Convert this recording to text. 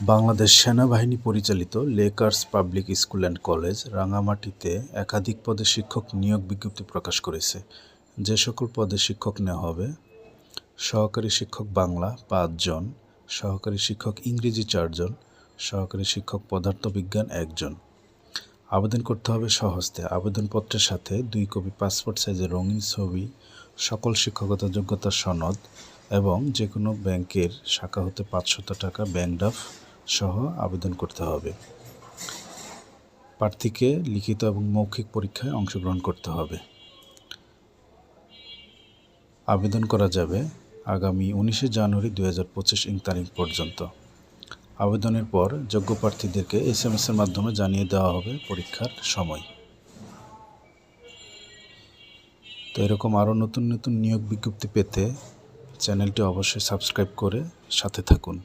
বাংলাদেশ সেনাবাহিনী পরিচালিত Lakers public school and college রাঙামাটিতে একাধিক পদে শিক্ষক নিয়োগ বিজ্ঞপ্তি প্রকাশ করেছে। যে সকল পদে শিক্ষক নেওয়া হবে, সহকারী শিক্ষক বাংলা পাঁচজন, সহকারী শিক্ষক ইংরেজি চারজন, সহকারী শিক্ষক পদার্থবিজ্ঞান একজন। আবেদন করতে হবে স্বহস্তে। আবেদনপত্রের সাথে দুই কপি পাসপোর্ট সাইজের রঙিন ছবি, সকল শিক্ষকতা যোগ্যতা সনদ এবং যে কোনো ব্যাংকের শাখা হতে পাঁচশত টাকা ব্যাংক ড্রাফট সহ আবেদন করতে হবে। প্রার্থীকে লিখিত এবং মৌখিক পরীক্ষায় অংশগ্রহণ করতে হবে। আবেদন করা যাবে আগামী উনিশে জানুয়ারি দু হাজার পঁচিশ ইং তারিখ পর্যন্ত। আবেদনের পর যোগ্য প্রার্থীদেরকে এস এম এসের মাধ্যমে জানিয়ে দেওয়া হবে পরীক্ষার সময়। তো এরকম আরও নতুন নতুন নিয়োগ বিজ্ঞপ্তি পেতে চ্যানেলটি অবশ্যই সাবস্ক্রাইব করে সাথে থাকুন।